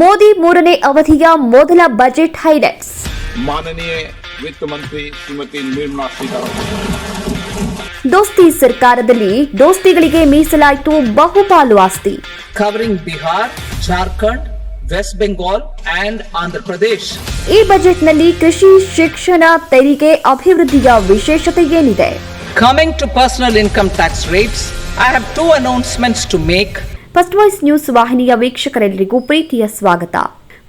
ಮೋದಿ ಮೂರನೇ ಅವಧಿಯ ಮೊದಲ ಬಜೆಟ್ ಹೈಲೈಟ್ಸ್. ಮಾನನೀಯ ವಿತ್ತ ಮಂತ್ರಿ ಶ್ರೀಮತಿ ನಿರ್ಮಲಾ ಸೀತಾರಾಮನ್. ದೋಸ್ತಿ ಸರ್ಕಾರದಲ್ಲಿ ದೋಸ್ತಿಗಳಿಗೆ ಮೀಸಲಾಯಿತು ಬಹುಪಾಲು ಆಸ್ತಿ. Covering Bihar Jharkhand West Bengal and Andhra Pradesh ಈ ಬಜೆಟ್ನಲ್ಲಿ ಕೃಷಿ ಶಿಕ್ಷಣ ತೆರಿಗೆ ಅಭಿವೃದ್ಧಿಯ ವಿಶೇಷತೆ ಏನಿದೆ? Coming to personal income tax rates I have two announcements to make first voice news ವಾಹಿನಿಯ ವೀಕ್ಷಕರೆಲ್ಲರಿಗೂ ಪ್ರೀತಿಯ ಸ್ವಾಗತ.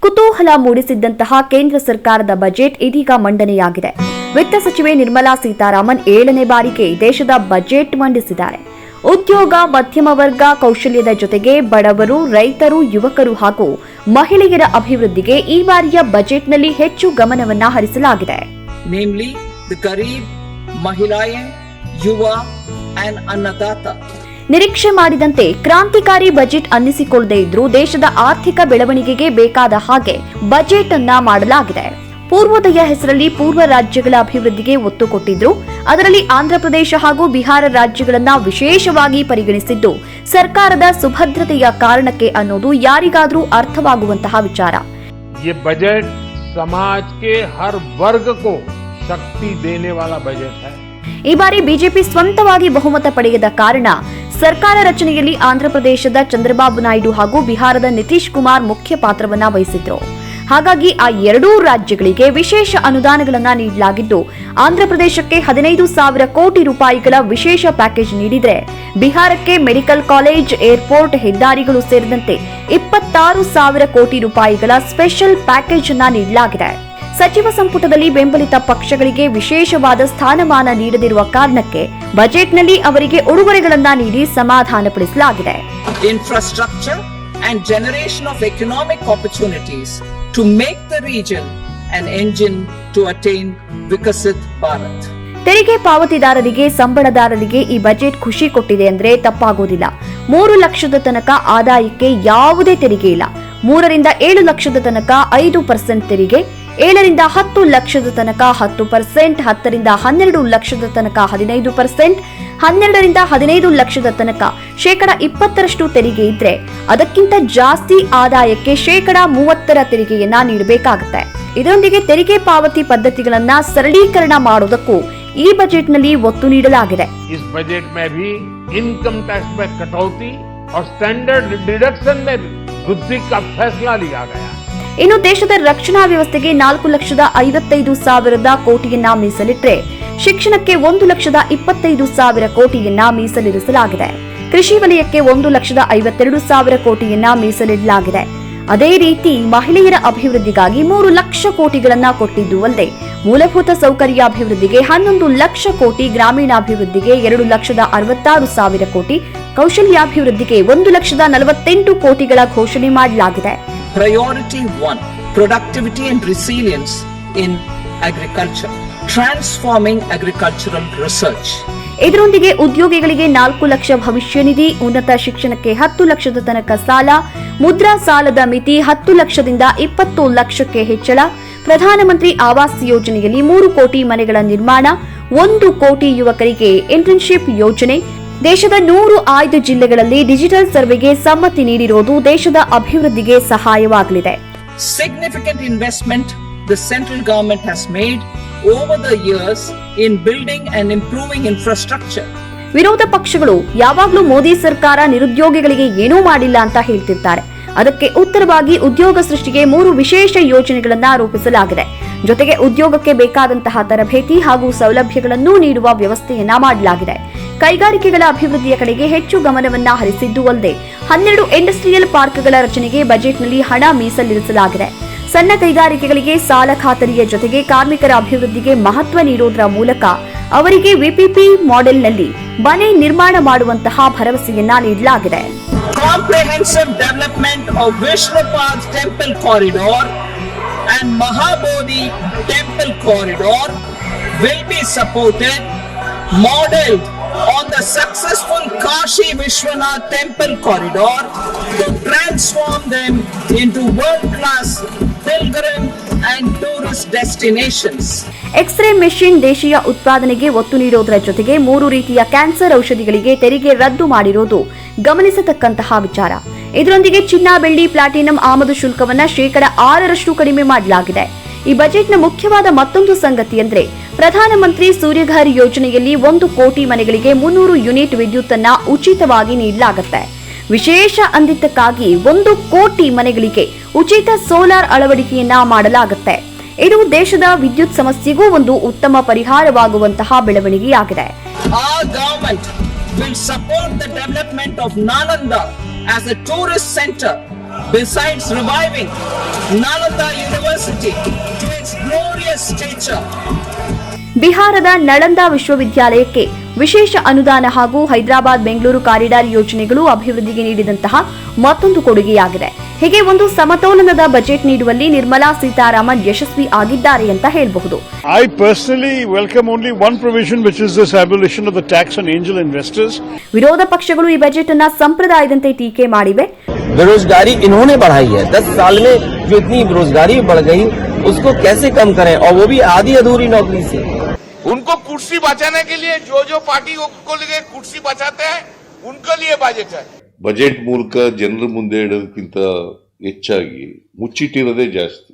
ಕುತೂಹಲ ಮೂಡಿಸಿದ್ದಂತಹ ಕೇಂದ್ರ ಸರ್ಕಾರದ ಬಜೆಟ್ ಇದೀಗ ಮಂಡನೆಯಾಗಿದೆ. ವಿತ್ತ ಸಚಿವೆ ನಿರ್ಮಲಾ ಸೀತಾರಾಮನ್ ಏಳನೇ ಬಾರಿಗೆ ದೇಶದ ಬಜೆಟ್ ಮಂಡಿಸಿದ್ದಾರೆ. ಉದ್ಯೋಗ, ಮಧ್ಯಮ ವರ್ಗ ಕೌಶಲ್ಯದ ಜೊತೆಗೆ ಬಡವರು, ರೈತರು, ಯುವಕರು ಹಾಗೂ ಮಹಿಳೆಯರ ಅಭಿವೃದ್ಧಿಗೆ ಈ ಬಾರಿಯ ಬಜೆಟ್ನಲ್ಲಿ ಹೆಚ್ಚು ಗಮನವನ್ನ ಹರಿಸಲಾಗಿದೆ. Annadata. ನಿರೀಕ್ಷೆ ಮಾಡಿದಂತೆ ಕ್ರಾಂತಿಕಾರಿ ಬಜೆಟ್ ಅನ್ನಿಸಿಕೊಳ್ಳದೆ ಇದ್ರೂ ದೇಶದ ಆರ್ಥಿಕ ಬೆಳವಣಿಗೆಗೆ ಬೇಕಾದ ಹಾಗೆ ಬಜೆಟ್ ಅನ್ನ ಮಾಡಲಾಗಿದೆ ಪೂರ್ವೋದಯ ಹೆಸರಲ್ಲಿ ಪೂರ್ವ ರಾಜ್ಯಗಳ ಅಭಿವೃದ್ಧಿಗೆ ಒತ್ತು ಕೊಟ್ಟಿದ್ರು ಅದರಲ್ಲಿ ಆಂಧ್ರಪ್ರದೇಶ ಹಾಗೂ ಬಿಹಾರ ರಾಜ್ಯಗಳನ್ನ ವಿಶೇಷವಾಗಿ ಪರಿಗಣಿಸಿದ್ದು ಸರ್ಕಾರದ ಸುಭದ್ರತೆಯ ಕಾರಣಕ್ಕೆ ಅನ್ನೋದು ಯಾರಿಗಾದ್ರೂ ಅರ್ಥವಾಗುವಂತಹ ವಿಚಾರ ये बजट समाज के हर वर्ग को शक्ति देने वाला बजट है ಈ ಬಾರಿ ಬಿಜೆಪಿ ಸ್ವಂತವಾಗಿ ಬಹುಮತ ಪಡೆಯದ ಕಾರಣ ಸರ್ಕಾರ ರಚನೆಯಲ್ಲಿ ಆಂಧ್ರಪ್ರದೇಶದ ಚಂದ್ರಬಾಬು ನಾಯ್ಡು ಹಾಗೂ ಬಿಹಾರದ ನಿತೀಶ್ ಕುಮಾರ್ ಮುಖ್ಯ ಪಾತ್ರವನ್ನ ವಹಿಸಿದ್ರು. ಹಾಗಾಗಿ ಆ ಎರಡೂ ರಾಜ್ಯಗಳಿಗೆ ವಿಶೇಷ ಅನುದಾನಗಳನ್ನು ನೀಡಲಾಗಿದ್ದು, ಆಂಧ್ರಪ್ರದೇಶಕ್ಕೆ ಹದಿನೈದು ಸಾವಿರ ಕೋಟಿ ರೂಪಾಯಿಗಳ ವಿಶೇಷ ಪ್ಯಾಕೇಜ್ ನೀಡಿದರೆ, ಬಿಹಾರಕ್ಕೆ ಮೆಡಿಕಲ್ ಕಾಲೇಜ್, ಏರ್ಪೋರ್ಟ್, ಹೆದ್ದಾರಿಗಳು ಸೇರಿದಂತೆ ಇಪ್ಪತ್ತಾರು ಸಾವಿರ ಕೋಟಿ ರೂಪಾಯಿಗಳ ಸ್ಪೆಷಲ್ ಪ್ಯಾಕೇಜ್ ಅನ್ನ ನೀಡಲಾಗಿದೆ. ಸಚಿವ ಸಂಪುಟದಲ್ಲಿ ಬೆಂಬಲಿತ ಪಕ್ಷಗಳಿಗೆ ವಿಶೇಷವಾದ ಸ್ಥಾನಮಾನ ನೀಡದಿರುವ ಕಾರಣಕ್ಕೆ ಬಜೆಟ್ನಲ್ಲಿ ಅವರಿಗೆ ಉಡುಗೊರೆಗಳನ್ನ ನೀಡಿ ಸಮಾಧಾನಪಡಿಸಲಾಗಿದೆ. Infrastructure and generation of economic opportunities to make the region an engine to attain Viksit Bharat ತೆರಿಗೆ ಪಾವತಿದಾರರಿಗೆ ಸಂಬಳದಾರರಿಗೆ ಈ ಬಜೆಟ್ ಖುಷಿ ಕೊಟ್ಟಿದೆ ಅಂದ್ರೆ ತಪ್ಪಾಗೋದಿಲ್ಲ. ಮೂರು ಲಕ್ಷದ ತನಕ ಆದಾಯಕ್ಕೆ ಯಾವುದೇ ತೆರಿಗೆ ಇಲ್ಲ. ಮೂರರಿಂದ ಏಳು ಲಕ್ಷದ ತನಕ ಐದು ಪರ್ಸೆಂಟ್ ತೆರಿಗೆ ಏಳರಿಂದ ಹತ್ತು ಲಕ್ಷದ ತನಕ ಹತ್ತು ಪರ್ಸೆಂಟ್ ಹತ್ತರಿಂದ ಹನ್ನೆರಡು ಲಕ್ಷದ ತನಕ ಹದಿನೈದು ಪರ್ಸೆಂಟ್ ಹನ್ನೆರಡರಿಂದ ಹದಿನೈದು ಲಕ್ಷದ ತನಕ ಶೇಕಡ ಇಪ್ಪತ್ತರಷ್ಟು ತೆರಿಗೆ ಇದ್ರೆ ಅದಕ್ಕಿಂತ ಜಾಸ್ತಿ ಆದಾಯಕ್ಕೆ ಶೇಕಡ ಮೂವತ್ತರ ತೆರಿಗೆಯನ್ನ ನೀಡಬೇಕಾಗುತ್ತೆ ಇದರೊಂದಿಗೆ ತೆರಿಗೆ ಪಾವತಿ ಪದ್ಧತಿಗಳನ್ನ ಸರಳೀಕರಣ ಮಾಡೋದಕ್ಕೂ ಈ ಬಜೆಟ್ನಲ್ಲಿ ಒತ್ತು ನೀಡಲಾಗಿದೆ इस बजट में भी इनकम टैक्स में कटौती और स्टैंडर्ड डिडक्शन में भी वृद्धि का फैसला लिया गया ಇನ್ನು ದೇಶದ ರಕ್ಷಣಾ ವ್ಯವಸ್ಥೆಗೆ ನಾಲ್ಕು ಲಕ್ಷದ ಐವತ್ತೈದು ಸಾವಿರದ ಕೋಟಿಯನ್ನ ಮೀಸಲಿಟ್ಟರೆ ಶಿಕ್ಷಣಕ್ಕೆ ಒಂದು ಲಕ್ಷದ ಇಪ್ಪತ್ತೈದು ಸಾವಿರ ಕೋಟಿಯನ್ನ ಮೀಸಲಿರಿಸಲಾಗಿದೆ. ಕೃಷಿ ವಲಯಕ್ಕೆ ಒಂದು ಲಕ್ಷದ ಐವತ್ತೆರಡು ಸಾವಿರ ಕೋಟಿಯನ್ನ ಮೀಸಲಿಡಲಾಗಿದೆ. ಅದೇ ರೀತಿ ಮಹಿಳೆಯರ ಅಭಿವೃದ್ಧಿಗಾಗಿ ಮೂರು ಲಕ್ಷ ಕೋಟಿಗಳನ್ನ ಕೊಟ್ಟಿದ್ದು ಅಲ್ಲದೆ, ಮೂಲಭೂತ ಸೌಕರ್ಯ ಅಭಿವೃದ್ಧಿಗೆ ಹನ್ನೊಂದು ಲಕ್ಷ ಕೋಟಿ, ಗ್ರಾಮೀಣಾಭಿವೃದ್ಧಿಗೆ ಎರಡು ಲಕ್ಷದ ಅರವತ್ತಾರು ಸಾವಿರ ಕೋಟಿ, ಕೌಶಲ್ಯಾಭಿವೃದ್ಧಿಗೆ ಒಂದು ಲಕ್ಷದ ನಲವತ್ತೆಂಟು ಕೋಟಿಗಳ ಘೋಷಣೆ ಮಾಡಲಾಗಿದೆ. Priority 1 Productivity and Resilience in Agriculture. Transforming agricultural research. ಇದರೊಂದಿಗೆ ಉದ್ಯೋಗಿಗಳಿಗೆ ನಾಲ್ಕು ಲಕ್ಷ ಭವಿಷ್ಯ ನಿಧಿ, ಉನ್ನತ ಶಿಕ್ಷಣಕ್ಕೆ ಹತ್ತು ಲಕ್ಷದ ತನಕ ಸಾಲ, ಮುದ್ರಾ ಸಾಲದ ಮಿತಿ ಹತ್ತು ಲಕ್ಷದಿಂದ ಇಪ್ಪತ್ತು ಲಕ್ಷಕ್ಕೆ ಹೆಚ್ಚಳ, ಪ್ರಧಾನಮಂತ್ರಿ ಆವಾಸ್ ಯೋಜನೆಯಲ್ಲಿ ಮೂರು ಕೋಟಿ ಮನೆಗಳ ನಿರ್ಮಾಣ, ಒಂದು ಕೋಟಿ ಯುವಕರಿಗೆ ಇಂಟರ್ನ್ಶಿಪ್ ಯೋಜನೆ ದೇಶದ ನೂರು ಆಯ್ದ ಜಿಲ್ಲೆಗಳಲ್ಲಿ ಡಿಜಿಟಲ್ ಸರ್ವೆಗೆ ಸಮ್ಮತಿ ನೀಡಿರುವುದು ದೇಶದ ಅಭಿವೃದ್ಧಿಗೆ ಸಹಾಯವಾಗಲಿದೆ. Significant investment the central government has made over the years in building and improving infrastructure ವಿರೋಧ ಪಕ್ಷಗಳು ಯಾವಾಗಲೂ ಮೋದಿ ಸರ್ಕಾರ ನಿರುದ್ಯೋಗಿಗಳಿಗೆ ಏನೂ ಮಾಡಿಲ್ಲ ಅಂತ ಹೇಳ್ತಿರ್ತಾರೆ. ಅದಕ್ಕೆ ಉತ್ತರವಾಗಿ ಉದ್ಯೋಗ ಸೃಷ್ಟಿಗೆ ಮೂರು ವಿಶೇಷ ಯೋಜನೆಗಳನ್ನ ರೂಪಿಸಲಾಗಿದೆ. ಜೊತೆಗೆ ಉದ್ಯೋಗಕ್ಕೆ ಬೇಕಾದಂತಹ ತರಬೇತಿ ಹಾಗೂ ಸೌಲಭ್ಯಗಳನ್ನು ನೀಡುವ ವ್ಯವಸ್ಥೆಯನ್ನ ಮಾಡಲಾಗಿದೆ. ಕೈಗಾರಿಕೆಗಳ ಅಭಿವೃದ್ಧಿಯ ಕಡೆಗೆ ಹೆಚ್ಚು ಗಮನವನ್ನ ಹರಿಸಿದ್ದು ಅಲ್ಲದೆ ಹನ್ನೆರಡು ಇಂಡಸ್ಟ್ರಿಯಲ್ ಪಾರ್ಕ್ಗಳ ರಚನೆಗೆ ಬಜೆಟ್ನಲ್ಲಿ ಹಣ ಮೀಸಲಿರಿಸಲಾಗಿದೆ. ಸಣ್ಣ ಕೈಗಾರಿಕೆಗಳಿಗೆ ಸಾಲ ಖಾತರಿಯ ಜೊತೆಗೆ ಕಾರ್ಮಿಕರ ಅಭಿವೃದ್ಧಿಗೆ ಮಹತ್ವ ನೀಡುವುದರ ಮೂಲಕ ಅವರಿಗೆ ವಿಪಿಪಿ ಮಾಡೆಲ್ನಲ್ಲಿ ಮನೆ ನಿರ್ಮಾಣ ಮಾಡುವಂತಹ ಭರವಸೆಯನ್ನ ನೀಡಲಾಗಿದೆ. Comprehensive development of Vishnupad temple corridor and Mahabodhi temple corridor will be supported modeled on the successful Kashi Vishwanath Temple Corridor to transform them into world-class pilgrim and tourist destinations. X ray machine ದೇಶೀಯ ಉತ್ಪಾದನೆಗೆ ಒತ್ತು ನೀಡುವುದರ ಜೊತೆಗೆ ಮೂರು ರೀತಿಯ cancer ಔಷಧಿಗಳಿಗೆ ತೆರಿಗೆ ರದ್ದು ಮಾಡಿರುವುದು ಗಮನಿಸತಕ್ಕಂತಹ ವಿಚಾರ ಇದರೊಂದಿಗೆ ಚಿನ್ನ ಬೆಳ್ಳಿ ಪ್ಲಾಟಿನಂ ಆಮದು ಶುಲ್ಕವನ್ನ ಶೇಕಡ ಆರರಷ್ಟು ಕಡಿಮೆ ಮಾಡಲಾಗಿದೆ ಈ ಬಜೆಟ್ನ ಮುಖ್ಯವಾದ ಮತ್ತೊಂದು ಸಂಗತಿ ಅಂದ್ರೆ ಪ್ರಧಾನಮಂತ್ರಿ ಸೂರ್ಯಘರ್ ಯೋಜನೆಯಲ್ಲಿ ಒಂದು ಕೋಟಿ ಮನೆಗಳಿಗೆ ಮುನ್ನೂರು ಯೂನಿಟ್ ವಿದ್ಯುತ್ ಅನ್ನ ಉಚಿತವಾಗಿ ನೀಡಲಾಗುತ್ತೆ. ವಿಶೇಷ ಅಂದಿತಕ್ಕಾಗಿ ಒಂದು ಕೋಟಿ ಮನೆಗಳಿಗೆ ಉಚಿತ ಸೋಲಾರ್ ಅಳವಡಿಕೆಯನ್ನ ಮಾಡಲಾಗುತ್ತೆ. ಇದು ದೇಶದ ವಿದ್ಯುತ್ ಸಮಸ್ಯೆಗೂ ಒಂದು ಉತ್ತಮ ಪರಿಹಾರವಾಗುವಂತಹ ಬೆಳವಣಿಗೆಯಾಗಿದೆ. Besides reviving Nalanda University to glorious stature. ಬಿಹಾರದ ನಳಂದ ವಿಶ್ವವಿದ್ಯಾಲಯಕ್ಕೆ ವಿಶೇಷ ಅನುದಾನ ಹಾಗೂ ಹೈದರಾಬಾದ್ ಬೆಂಗಳೂರು ಕಾರಿಡಾರ್ ಯೋಜನೆಗಳು ಅಭಿವೃದ್ಧಿಗೆ ನೀಡಿದಂತಹ ಮತ್ತೊಂದು ಕೊಡುಗೆಯಾಗಿದೆ ಹೀಗೆ ಒಂದು ಸಮತೋಲನದ ಬಜೆಟ್ ನೀಡುವಲ್ಲಿ ನಿರ್ಮಲಾ ಸೀತಾರಾಮನ್ ಯಶಸ್ವಿ ಆಗಿದ್ದಾರೆ ಅಂತ ಹೇಳಬಹುದು I personally welcome only one provision, which is this abolition of the tax on angel investors. ವಿರೋಧ ಪಕ್ಷಗಳು ಈ ಬಜೆಟ್ ಅನ್ನ ಸಂಪ್ರದಾಯದಂತೆ ಟೀಕೆ ಮಾಡಿವೆ बेरोजगारी इन्होंने बढ़ाई है दस साल में जो इतनी बेरोजगारी बढ़ गई उसको कैसे कम करें और वो भी आधी अधूरी नौकरी से उनको कुर्सी बचाने के लिए जो जो पार्टी को लिए कुर्सी बचाते हैं उनके लिए बजट है ಬಜೆಟ್ ಮೂಲಕ ಜನರ ಮುಂದೆ ಇಡೋದಕ್ಕಿಂತ ಹೆಚ್ಚಾಗಿ ಮುಚ್ಚಿಟ್ಟಿರೋದೇ ಜಾಸ್ತಿ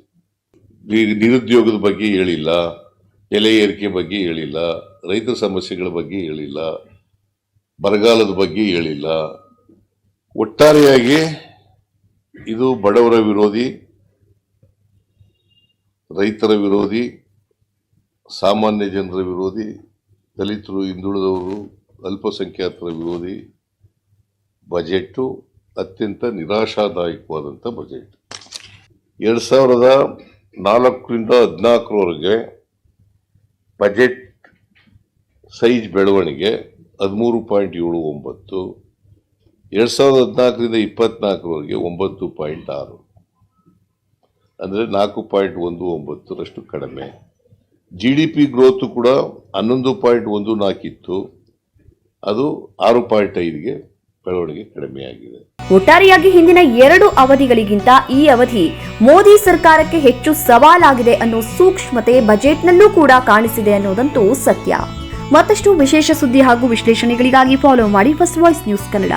ಈ ನಿರುದ್ಯೋಗದ ಬಗ್ಗೆ ಹೇಳಿಲ್ಲ ಬೆಲೆ ಏರಿಕೆ ಬಗ್ಗೆ ಹೇಳಿಲ್ಲ ರೈತರ ಸಮಸ್ಯೆಗಳ ಬಗ್ಗೆ ಹೇಳಿಲ್ಲ ಬರಗಾಲದ ಬಗ್ಗೆ ಹೇಳಿಲ್ಲ ಒಟ್ಟಾರೆಯಾಗಿ ಇದು ಬಡವರ ವಿರೋಧಿ ರೈತರ ವಿರೋಧಿ ಸಾಮಾನ್ಯ ಜನರ ವಿರೋಧಿ, ದಲಿತರು, ಹಿಂದುಳಿದವರು ಅಲ್ಪಸಂಖ್ಯಾತರ ವಿರೋಧಿ ಬಜೆಟ್ಟು ಅತ್ಯಂತ ನಿರಾಶಾದಾಯಕವಾದಂಥ ಬಜೆಟ್. ಎರಡು ಸಾವಿರದ ನಾಲ್ಕರಿಂದ ಹದಿನಾಲ್ಕರವರೆಗೆ ಬಜೆಟ್ ಸೈಜ್ ಬೆಳವಣಿಗೆ ಹದಿಮೂರು ಪಾಯಿಂಟ್ ಏಳು ಒಂಬತ್ತು, ಎರಡು ಸಾವಿರದ ಹದಿನಾಲ್ಕರಿಂದ ಇಪ್ಪತ್ನಾಲ್ಕರವರೆಗೆ ಒಂಬತ್ತು ಪಾಯಿಂಟ್ ಆರು. ಅಂದರೆ ನಾಲ್ಕು ಪಾಯಿಂಟ್ ಒಂದು ಒಂಬತ್ತರಷ್ಟು ಕಡಿಮೆ. ಜಿ ಡಿ ಕೂಡ ಹನ್ನೊಂದು ಪಾಯಿಂಟ್ ಒಂದು ನಾಲ್ಕಿತ್ತು. ಅದು ಆರು ಪಾಯಿಂಟ್ ಐದಿಗೆ ಬೆಳವಣಿಗೆ ಕಡಿಮೆಯಾಗಿದೆ. ಒಟ್ಟಾರೆಯಾಗಿ ಹಿಂದಿನ ಎರಡು ಅವಧಿಗಳಿಗಿಂತ ಈ ಅವಧಿ ಮೋದಿ ಸರ್ಕಾರಕ್ಕೆ ಹೆಚ್ಚು ಸವಾಲಾಗಿದೆ ಅನ್ನೋ ಸೂಕ್ಷ್ಮತೆ ಬಜೆಟ್ನಲ್ಲೂ ಕೂಡ ಕಾಣಿಸಿದೆ ಅನ್ನೋದಂತೂ ಸತ್ಯ. ಮತ್ತಷ್ಟು ವಿಶೇಷ ಸುದ್ದಿ ಹಾಗೂ ವಿಶ್ಲೇಷಣೆಗಳಿಗಾಗಿ ಫಾಲೋ ಮಾಡಿ ಫಸ್ಟ್ ವಾಯ್ಸ್ ನ್ಯೂಸ್ ಕನ್ನಡ.